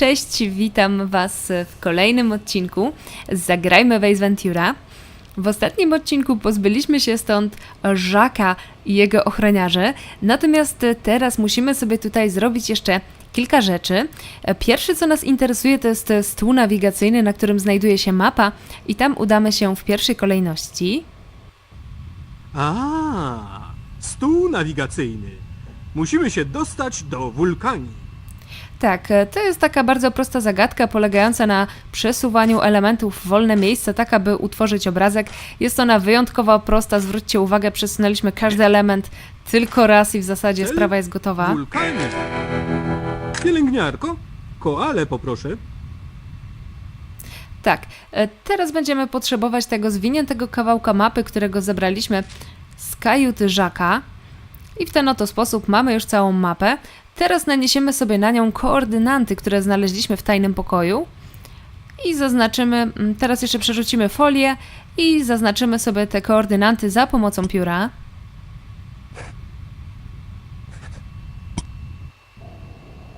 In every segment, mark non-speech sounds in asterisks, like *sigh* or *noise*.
Cześć, witam Was w kolejnym odcinku Zagrajmy w Ace Ventura. W ostatnim odcinku pozbyliśmy się stąd Żaka i jego ochroniarzy, natomiast teraz musimy sobie tutaj zrobić jeszcze kilka rzeczy. Pierwszy, co nas interesuje, to jest stół nawigacyjny, na którym znajduje się mapa i tam udamy się w pierwszej kolejności. A, stół nawigacyjny. Musimy się dostać do wulkanii. Tak, e, to jest taka bardzo prosta zagadka polegająca na przesuwaniu elementów w wolne miejsca, tak aby utworzyć obrazek. Jest ona wyjątkowo prosta, zwróćcie uwagę, przesunęliśmy każdy element tylko raz i w zasadzie Cel sprawa jest gotowa. Wulkanii. Pielęgniarko, koale poproszę. Tak, e, teraz będziemy potrzebować tego zwiniętego kawałka mapy, którego zebraliśmy z kajuty Żaka. I w ten oto sposób mamy już całą mapę. Teraz naniesiemy sobie na nią koordynaty, które znaleźliśmy w tajnym pokoju. I zaznaczymy, mm, teraz jeszcze przerzucimy folię i zaznaczymy sobie te koordynaty za pomocą pióra.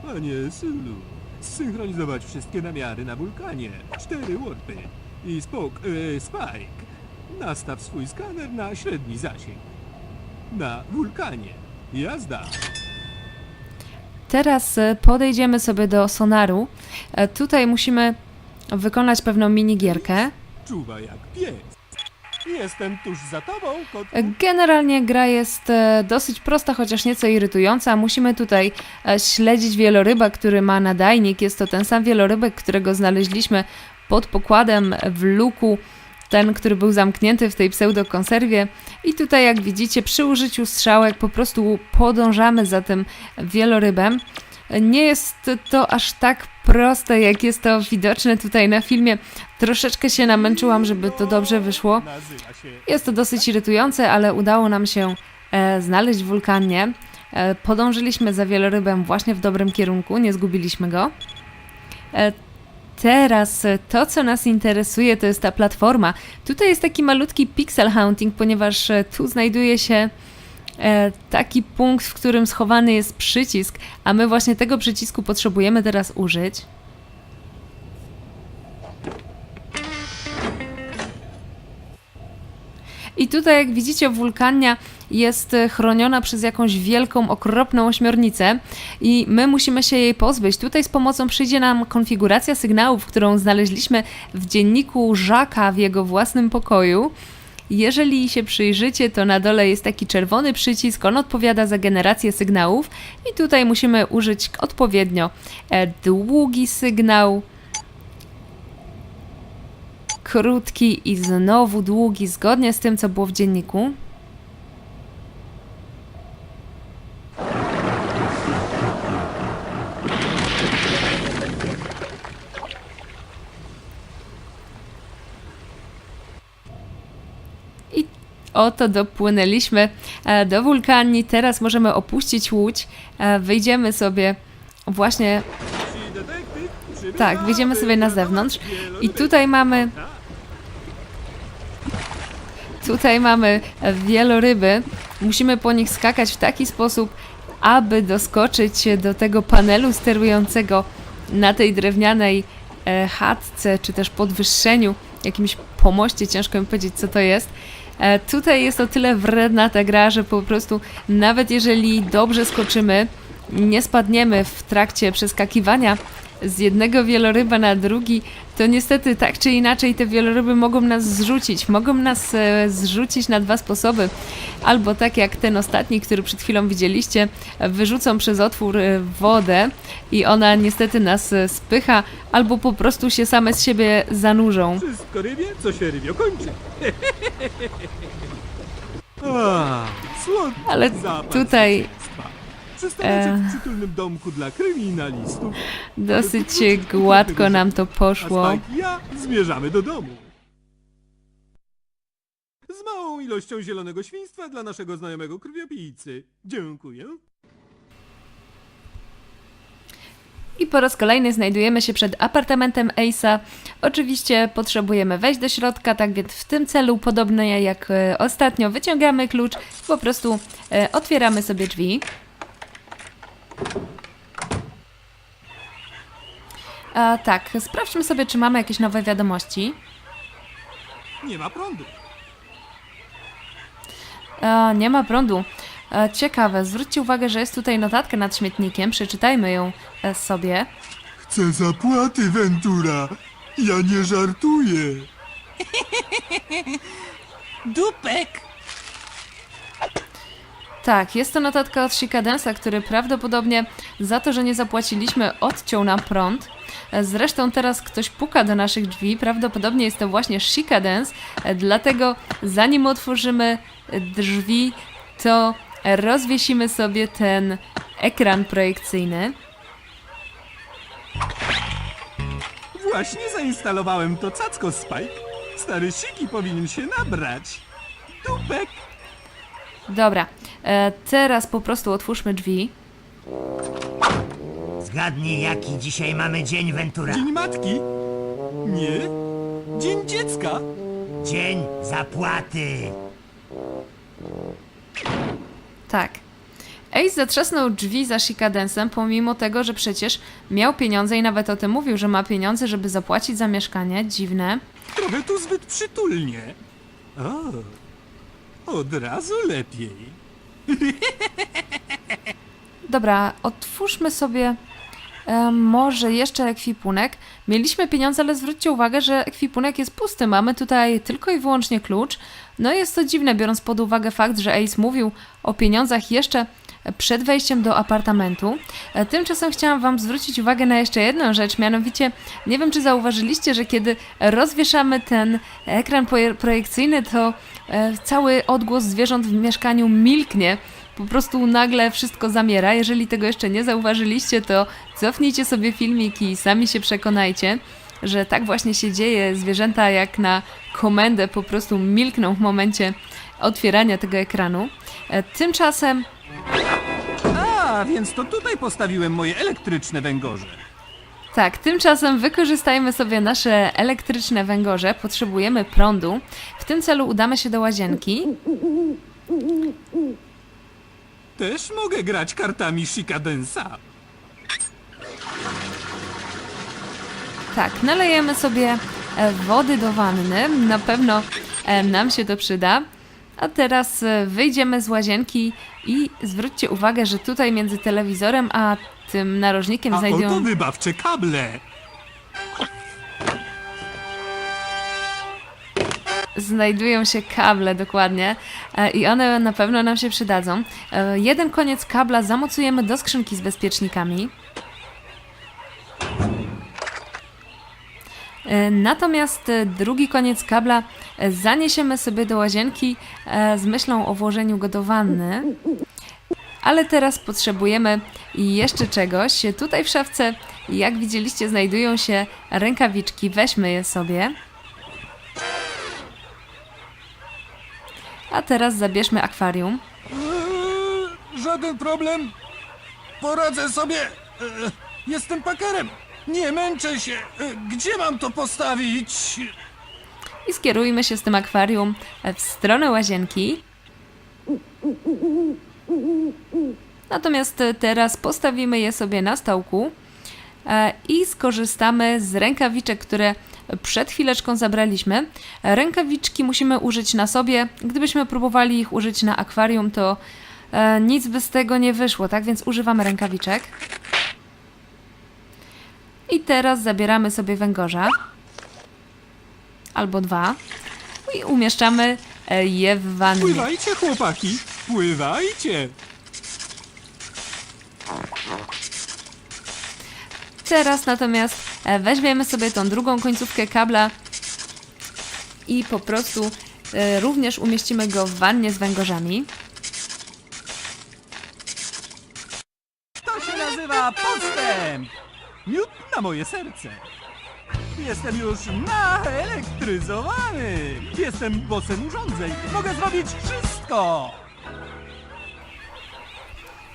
Panie Sylu, zsynchronizować wszystkie namiary na wulkanie. Cztery warpy. I spok, e, Spike. Nastaw swój skaner na średni zasięg. Na wulkanie. Jazda. Teraz e, podejdziemy sobie do sonaru. E, Tutaj musimy wykonać pewną minigierkę. Czuwa jak pies. Jestem tuż za tobą, kotku. Generalnie gra jest e, dosyć prosta, chociaż nieco irytująca. Musimy tutaj e, śledzić wieloryba, który ma nadajnik. Jest to ten sam wielorybek, którego znaleźliśmy pod pokładem w luku. Ten, który był zamknięty w tej pseudokonserwie. I tutaj, jak widzicie, przy użyciu strzałek po prostu podążamy za tym wielorybem. Nie jest to aż tak proste, jak jest to widoczne tutaj na filmie. Troszeczkę się namęczyłam, żeby to dobrze wyszło. Jest to dosyć irytujące, ale udało nam się e, znaleźć wulkanie. E, podążyliśmy za wielorybem właśnie w dobrym kierunku, nie zgubiliśmy go. E, teraz e, to, co nas interesuje, to jest ta platforma. Tutaj jest taki malutki pixel hunting, ponieważ e, tu znajduje się e, taki punkt, w którym schowany jest przycisk, a my właśnie tego przycisku potrzebujemy teraz użyć. I tutaj, jak widzicie, wulkania jest e, chroniona przez jakąś wielką, okropną ośmiornicę i my musimy się jej pozbyć. Tutaj z pomocą przyjdzie nam konfiguracja sygnałów, którą znaleźliśmy w dzienniku Żaka w jego własnym pokoju. Jeżeli się przyjrzycie, to na dole jest taki czerwony przycisk, on odpowiada za generację sygnałów i tutaj musimy użyć odpowiednio e, długi sygnał, krótki i znowu długi, zgodnie z tym, co było w dzienniku. I oto dopłynęliśmy e, do wulkanii. Teraz możemy opuścić łódź. E, Wyjdziemy sobie właśnie Tak, wyjdziemy sobie na zewnątrz i tutaj mamy tutaj mamy wieloryby. Musimy po nich skakać w taki sposób, aby doskoczyć do tego panelu sterującego na tej drewnianej e, chatce, czy też podwyższeniu, jakimś pomoście, ciężko mi powiedzieć co to jest. E, tutaj jest o tyle wredna ta gra, że po prostu nawet jeżeli dobrze skoczymy, nie spadniemy w trakcie przeskakiwania z jednego wieloryba na drugi, to niestety tak czy inaczej te wieloryby mogą nas zrzucić. Mogą nas e, zrzucić na dwa sposoby. Albo tak jak ten ostatni, który przed chwilą widzieliście, wyrzucą przez otwór e, wodę i ona niestety nas e, spycha, albo po prostu się same z siebie zanurzą. Wszystko rybie, co się rybio kończy. *laughs* Ale tutaj zwycięstwa. Przestawiacie e, w przytulnym domku dla kryminalistów. dosyć gładko nam to A poszło. Spike i ja zmierzamy do domu. Z małą ilością zielonego świństwa dla naszego znajomego krwiopijcy. Dziękuję. I po raz kolejny znajdujemy się przed apartamentem Ace'a. Oczywiście potrzebujemy wejść do środka, tak więc w tym celu, podobnie jak e, ostatnio, wyciągamy klucz, po prostu e, otwieramy sobie drzwi. E, tak, sprawdźmy sobie, czy mamy jakieś nowe wiadomości. Nie ma prądu. E, nie ma prądu. E, ciekawe, zwróćcie uwagę, że jest tutaj notatka nad śmietnikiem. Przeczytajmy ją e, sobie. Chcę zapłaty, Ventura. Ja nie żartuję. *laughs* Dupek! Tak, jest to notatka od Shikadensa, który prawdopodobnie za to, że nie zapłaciliśmy, odciął nam prąd. Zresztą teraz ktoś puka do naszych drzwi, prawdopodobnie jest to właśnie Shikadens, dlatego zanim otworzymy drzwi, to rozwiesimy sobie ten ekran projekcyjny. Właśnie zainstalowałem to cacko, Spike. Stary Siki powinien się nabrać. Dupek. Dobra, teraz po prostu otwórzmy drzwi. Zgadnij, jaki dzisiaj mamy dzień, Ventura. Dzień matki? Nie. Dzień dziecka? Dzień zapłaty. Tak. Ace zatrzasnął drzwi za Shikadensem, pomimo tego, że przecież miał pieniądze i nawet o tym mówił, że ma pieniądze, żeby zapłacić za mieszkanie. Dziwne. Trochę tu zbyt przytulnie. O, od razu lepiej. Dobra, otwórzmy sobie e, może jeszcze ekwipunek. Mieliśmy pieniądze, ale zwróćcie uwagę, że ekwipunek jest pusty. Mamy tutaj tylko i wyłącznie klucz. No jest to dziwne, biorąc pod uwagę fakt, że Ace mówił o pieniądzach jeszcze przed wejściem do apartamentu. E, Tymczasem chciałam Wam zwrócić uwagę na jeszcze jedną rzecz, mianowicie nie wiem, czy zauważyliście, że kiedy rozwieszamy ten ekran projekcyjny, to cały odgłos zwierząt w mieszkaniu milknie po prostu nagle wszystko zamiera. Jeżeli tego jeszcze nie zauważyliście, to cofnijcie sobie filmik i sami się przekonajcie, że tak właśnie się dzieje. Zwierzęta jak na komendę po prostu milkną w momencie otwierania tego ekranu. E, Tymczasem A, więc to tutaj postawiłem moje elektryczne węgorze. Tak, tymczasem wykorzystajmy sobie nasze elektryczne węgorze. Potrzebujemy prądu. W tym celu udamy się do łazienki. Też mogę grać kartami Shikadensa. Tak, nalejemy sobie e, wody do wanny. Na pewno e, nam się to przyda. A teraz e, wyjdziemy z łazienki i zwróćcie uwagę, że tutaj między telewizorem a tym narożnikiem A oto znajdują, wybawcze kable. znajdują się kable dokładnie e, i one na pewno nam się przydadzą. E, Jeden koniec kabla zamocujemy do skrzynki z bezpiecznikami. E, Natomiast e, drugi koniec kabla e, zaniesiemy sobie do łazienki e, z myślą o włożeniu go do wanny. Ale teraz potrzebujemy jeszcze czegoś. Tutaj w szafce, jak widzieliście, znajdują się rękawiczki. Weźmy je sobie. A teraz zabierzmy akwarium. Eee, żaden problem. Poradzę sobie. Eee, jestem pakerem. Nie męczę się. Eee, gdzie mam to postawić? i skierujmy się z tym akwarium w stronę łazienki. Natomiast e, teraz postawimy je sobie na stołku e, i skorzystamy z rękawiczek, które przed chwileczką zabraliśmy. Rękawiczki musimy użyć na sobie. Gdybyśmy próbowali ich użyć na akwarium, to e, nic by z tego nie wyszło, tak? Więc używamy rękawiczek. I teraz zabieramy sobie węgorza albo dwa i umieszczamy je w wannie. Pływajcie, chłopaki. Pływajcie. Teraz natomiast e, weźmiemy sobie tą drugą końcówkę kabla i po prostu e, również umieścimy go w wannie z węgorzami. To się nazywa postęp. Miód na moje serce. Jestem już naelektryzowany. Jestem bosem urządzeń. Mogę zrobić wszystko.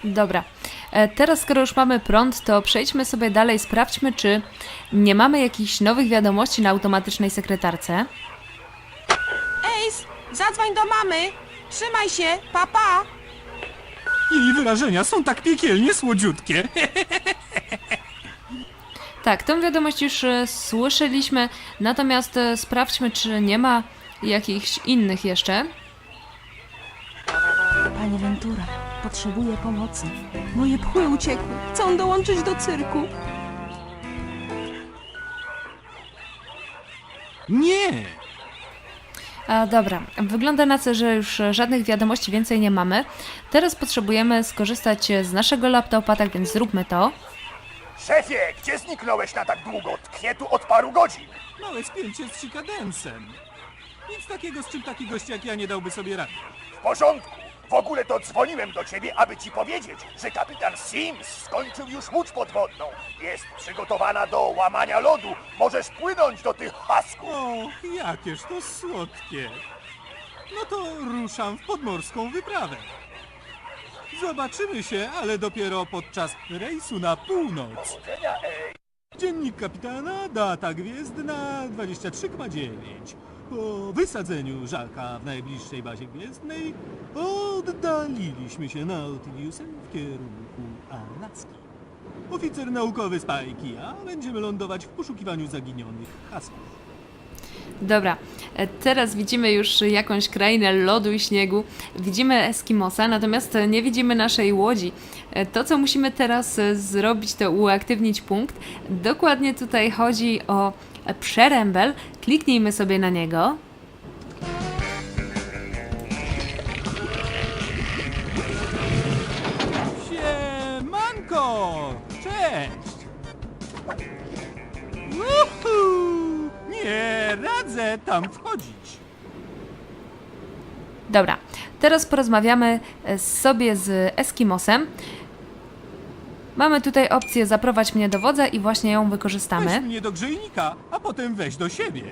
Dobra. E, Teraz, skoro już mamy prąd, to przejdźmy sobie dalej, sprawdźmy, czy nie mamy jakichś nowych wiadomości na automatycznej sekretarce. Ace, zadzwoń do mamy. Trzymaj się, papa. Pa. Jej wyrażenia są tak piekielnie słodziutkie. *laughs* Tak, tą wiadomość już e, słyszeliśmy, natomiast e, sprawdźmy, czy nie ma jakichś innych jeszcze. Panie Ventura, potrzebuję pomocy. Moje pchły uciekły. Chcą dołączyć do cyrku. Nie! A, dobra, wygląda na to, że już żadnych wiadomości więcej nie mamy. Teraz potrzebujemy skorzystać z naszego laptopa, tak więc zróbmy to. Szefie, gdzie zniknąłeś na tak długo? Tkwię tu od paru godzin. Małe spięcie z Chicadensem. Nic takiego, z czym taki gość jak ja nie dałby sobie rady. W porządku. W ogóle to dzwoniłem do ciebie, aby ci powiedzieć, że kapitan Sims skończył już łódź podwodną. Jest przygotowana do łamania lodu. Możesz płynąć do tych hasków. Och, jakież to słodkie. No to ruszam w podmorską wyprawę. Zobaczymy się, ale dopiero podczas rejsu na północ. Dziennik kapitana, data gwiezdna 23,9. Po wysadzeniu Żaka w najbliższej bazie gwiezdnej oddaliliśmy się Nautiliusem w kierunku Alaski. Oficer naukowy Spike i ja będziemy lądować w poszukiwaniu zaginionych hasków. Dobra, e, teraz widzimy już jakąś krainę lodu i śniegu, widzimy Eskimosa, natomiast nie widzimy naszej łodzi. E, To, co musimy teraz e, zrobić, to uaktywnić punkt. Dokładnie tutaj chodzi o przerębel. Kliknijmy sobie na niego. Siemanko! Cześć! Uhu! Nie radzę tam wchodzić. Dobra, teraz porozmawiamy e, sobie z Eskimosem. Mamy tutaj opcję zaprowadź mnie do wodza i właśnie ją Weź wykorzystamy. mnie do grzejnika, a potem weź do siebie.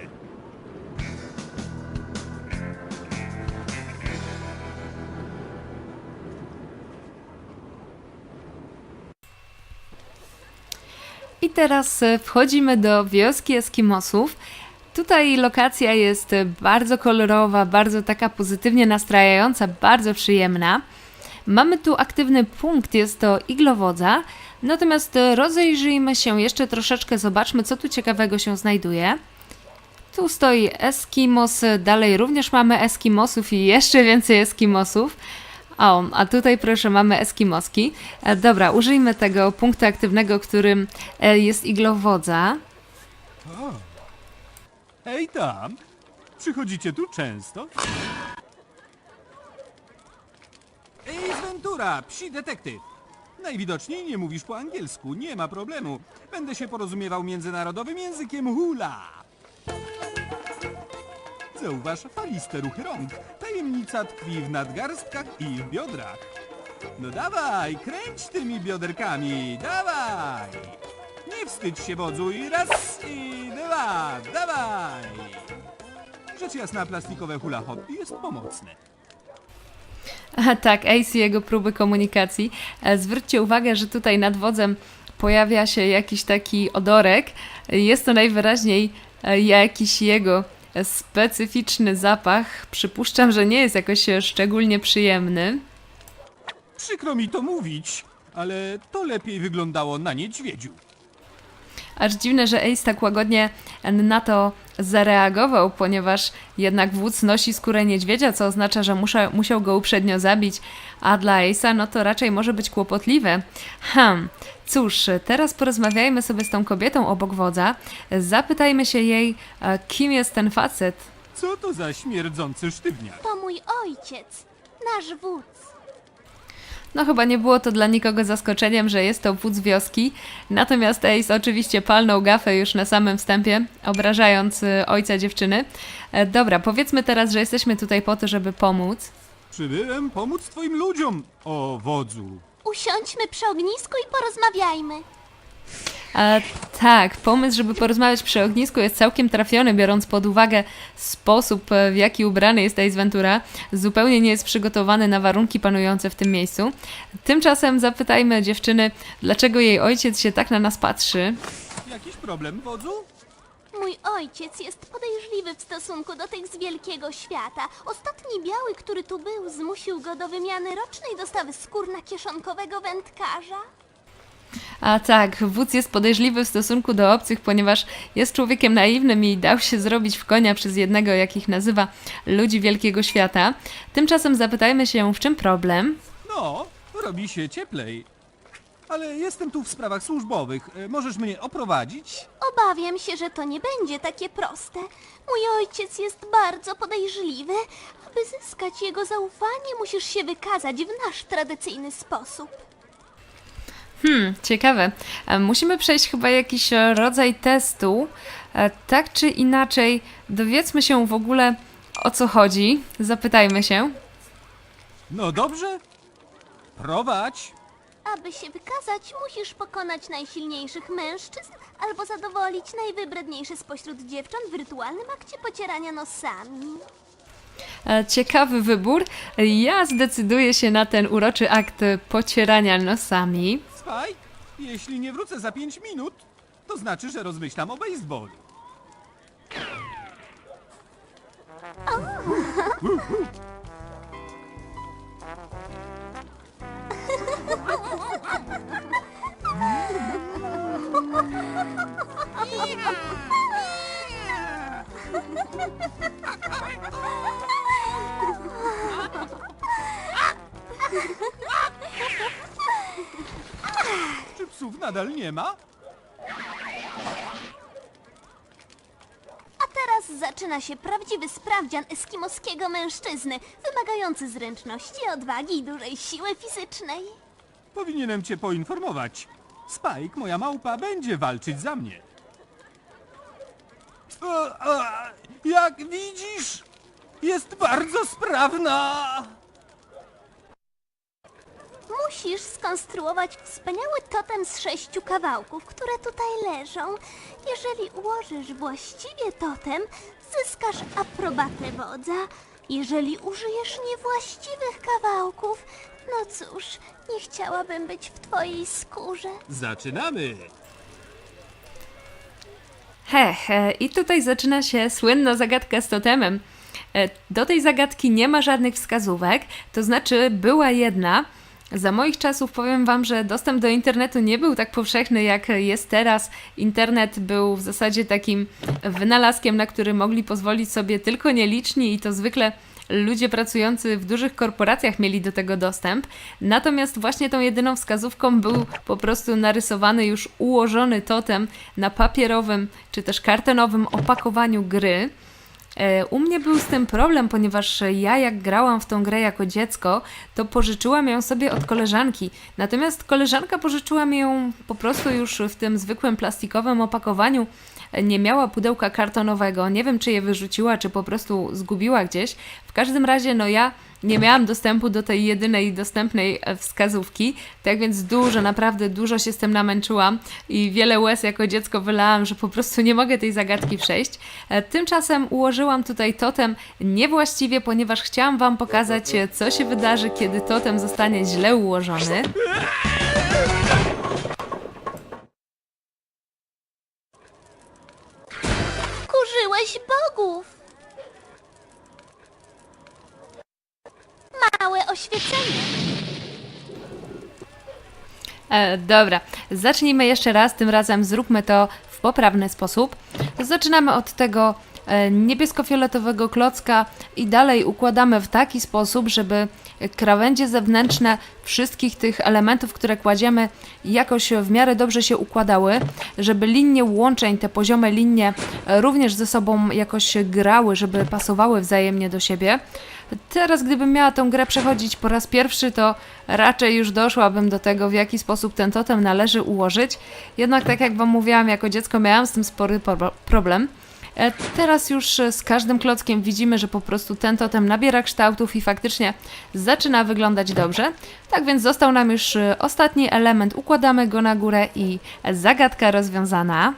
I teraz e, wchodzimy do wioski Eskimosów. Tutaj lokacja jest e, bardzo kolorowa, bardzo taka pozytywnie nastrajająca, bardzo przyjemna. Mamy tu aktywny punkt, jest to iglowodza. Natomiast e, rozejrzyjmy się jeszcze troszeczkę, zobaczmy co tu ciekawego się znajduje. Tu stoi Eskimos, dalej również mamy Eskimosów i jeszcze więcej Eskimosów. O, a tutaj proszę mamy Eskimoski. E, dobra, użyjmy tego punktu aktywnego, którym e, jest iglowodza. Ej tam! Przychodzicie tu często? Ej, Ventura, psi detektyw! Najwidoczniej nie mówisz po angielsku, nie ma problemu. Będę się porozumiewał międzynarodowym językiem hula. Zauważ faliste ruchy rąk. Tajemnica tkwi w nadgarstkach i w biodrach. No dawaj, kręć tymi bioderkami, dawaj! Nie wstydź się wodzu i raz i dwa, dawaj! Rzecz jasna, plastikowe hula hop jest pomocne. A tak, Ace i jego próby komunikacji. E, Zwróćcie uwagę, że tutaj nad wodzem pojawia się jakiś taki odorek. Jest to najwyraźniej e, jakiś jego specyficzny zapach. Przypuszczam, że nie jest jakoś szczególnie przyjemny. Przykro mi to mówić, ale to lepiej wyglądało na niedźwiedziu. Aż dziwne, że Ace tak łagodnie na to zareagował, ponieważ jednak wódz nosi skórę niedźwiedzia, co oznacza, że muszę, musiał go uprzednio zabić, a dla Ace'a no to raczej może być kłopotliwe. Hmm, cóż, teraz porozmawiajmy sobie z tą kobietą obok wodza, zapytajmy się jej, e, kim jest ten facet. Co to za śmierdzący sztywniak? To mój ojciec, nasz wódz. No chyba nie było to dla nikogo zaskoczeniem, że jest to wódz wioski. Natomiast Ace oczywiście palnął gafę już na samym wstępie, obrażając y, ojca dziewczyny. E, dobra, powiedzmy teraz, że jesteśmy tutaj po to, żeby pomóc. Przybyłem pomóc twoim ludziom, o wodzu. Usiądźmy przy ognisku i porozmawiajmy. E, tak, pomysł, żeby porozmawiać przy ognisku jest całkiem trafiony, biorąc pod uwagę sposób, e, w jaki ubrany jest Ace Ventura. Zupełnie nie jest przygotowany na warunki panujące w tym miejscu. Tymczasem zapytajmy dziewczyny, dlaczego jej ojciec się tak na nas patrzy. Jakiś problem, wodzu? Mój ojciec jest podejrzliwy w stosunku do tych z wielkiego świata. Ostatni biały, który tu był, zmusił go do wymiany rocznej dostawy skórna kieszonkowego wędkarza. A tak, wódz jest podejrzliwy w stosunku do obcych, ponieważ jest człowiekiem naiwnym i dał się zrobić w konia przez jednego, jak ich nazywa, ludzi wielkiego świata. Tymczasem zapytajmy się, w czym problem? No, robi się cieplej. Ale jestem tu w sprawach służbowych. E, Możesz mnie oprowadzić? Obawiam się, że to nie będzie takie proste. Mój ojciec jest bardzo podejrzliwy. Aby zyskać jego zaufanie, musisz się wykazać w nasz tradycyjny sposób. Hmm, ciekawe. E, Musimy przejść chyba jakiś e, rodzaj testu. E, Tak czy inaczej, dowiedzmy się w ogóle o co chodzi. Zapytajmy się. No dobrze. Prowadź. Aby się wykazać, musisz pokonać najsilniejszych mężczyzn albo zadowolić najwybredniejsze spośród dziewcząt w rytualnym akcie pocierania nosami. Ciekawy wybór. Ja zdecyduję się na ten uroczy akt pocierania nosami. Spike, jeśli nie wrócę za 5 minut, to znaczy, że rozmyślam o baseballu. *laughs* Czy psów nadal nie ma? A teraz zaczyna się prawdziwy sprawdzian eskimoskiego mężczyzny, wymagający zręczności, odwagi i dużej siły fizycznej. Powinienem cię poinformować. Spike, moja małpa, będzie walczyć za mnie. Jak widzisz, jest bardzo sprawna. Musisz skonstruować wspaniały totem z sześciu kawałków, które tutaj leżą. Jeżeli ułożysz właściwie totem, zyskasz aprobatę wodza. Jeżeli użyjesz niewłaściwych kawałków, no cóż, nie chciałabym być w twojej skórze. Zaczynamy. Heh, e, i tutaj zaczyna się słynna zagadka z totemem. E, Do tej zagadki nie ma żadnych wskazówek, to znaczy była jedna. Za moich czasów powiem Wam, że dostęp do internetu nie był tak powszechny jak jest teraz. Internet był w zasadzie takim wynalazkiem, na który mogli pozwolić sobie tylko nieliczni i to zwykle ludzie pracujący w dużych korporacjach mieli do tego dostęp. Natomiast właśnie tą jedyną wskazówką był po prostu narysowany już ułożony totem na papierowym czy też kartonowym opakowaniu gry. E, U mnie był z tym problem, ponieważ ja jak grałam w tą grę jako dziecko, to pożyczyłam ją sobie od koleżanki. Natomiast koleżanka pożyczyła mi ją po prostu już w tym zwykłym plastikowym opakowaniu. Nie miała pudełka kartonowego, nie wiem czy je wyrzuciła, czy po prostu zgubiła gdzieś. W każdym razie, no ja nie miałam dostępu do tej jedynej dostępnej e, wskazówki, tak więc dużo, naprawdę dużo się z tym namęczyłam i wiele łez jako dziecko wylałam, że po prostu nie mogę tej zagadki przejść. E, Tymczasem ułożyłam tutaj totem niewłaściwie, ponieważ chciałam Wam pokazać, e, co się wydarzy, kiedy totem zostanie źle ułożony. *laughs* Kurzyłeś bogów! Małe oświecenie. E, dobra, zacznijmy jeszcze raz, tym razem zróbmy to w poprawny sposób. Zaczynamy od tego niebiesko-fioletowego klocka i dalej układamy w taki sposób, żeby krawędzie zewnętrzne wszystkich tych elementów, które kładziemy, jakoś w miarę dobrze się układały, żeby linie łączeń, te poziome linie e, również ze sobą jakoś grały, żeby pasowały wzajemnie do siebie. Teraz, gdybym miała tą grę przechodzić po raz pierwszy, to raczej już doszłabym do tego, w jaki sposób ten totem należy ułożyć. Jednak, tak jak Wam mówiłam, jako dziecko miałam z tym spory po- problem. E, Teraz już e, z każdym klockiem widzimy, że po prostu ten totem nabiera kształtów i faktycznie zaczyna wyglądać dobrze. Tak więc został nam już e, ostatni element, układamy go na górę i zagadka rozwiązana.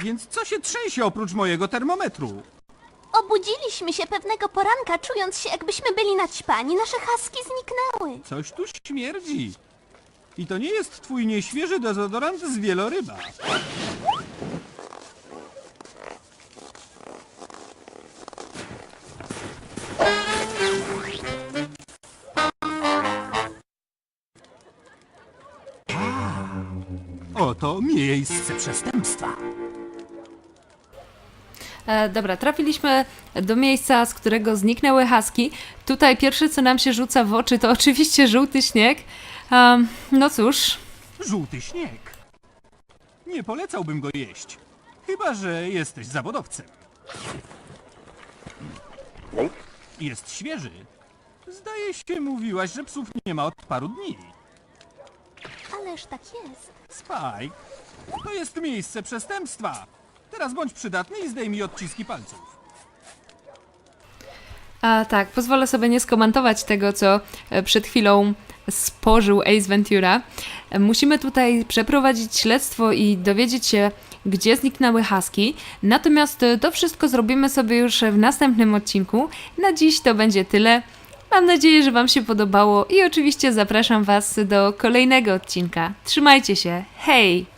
Więc co się trzęsie oprócz mojego termometru? Obudziliśmy się pewnego poranka, czując się jakbyśmy byli naćpani. Nasze haski zniknęły. Coś tu śmierdzi. I to nie jest twój nieświeży dezodorant z wieloryba. Oto miejsce przestępstwa. E, dobra, trafiliśmy do miejsca, z którego zniknęły haski. Tutaj pierwsze, co nam się rzuca w oczy, to oczywiście żółty śnieg. Em, no cóż, Żółty śnieg. Nie polecałbym go jeść. Chyba, że jesteś zawodowcem. Jest świeży. Zdaje się, mówiłaś, że psów nie ma od paru dni. Ależ tak jest. Spike, to jest miejsce przestępstwa. Teraz bądź przydatny i zdejmij odciski palców. A tak, pozwolę sobie nie skomentować tego, co e, przed chwilą spożył Ace Ventura. E, Musimy tutaj przeprowadzić śledztwo i dowiedzieć się, gdzie zniknęły haski. Natomiast e, to wszystko zrobimy sobie już w następnym odcinku. Na dziś to będzie tyle. Mam nadzieję, że Wam się podobało i oczywiście zapraszam Was do kolejnego odcinka. Trzymajcie się. Hej!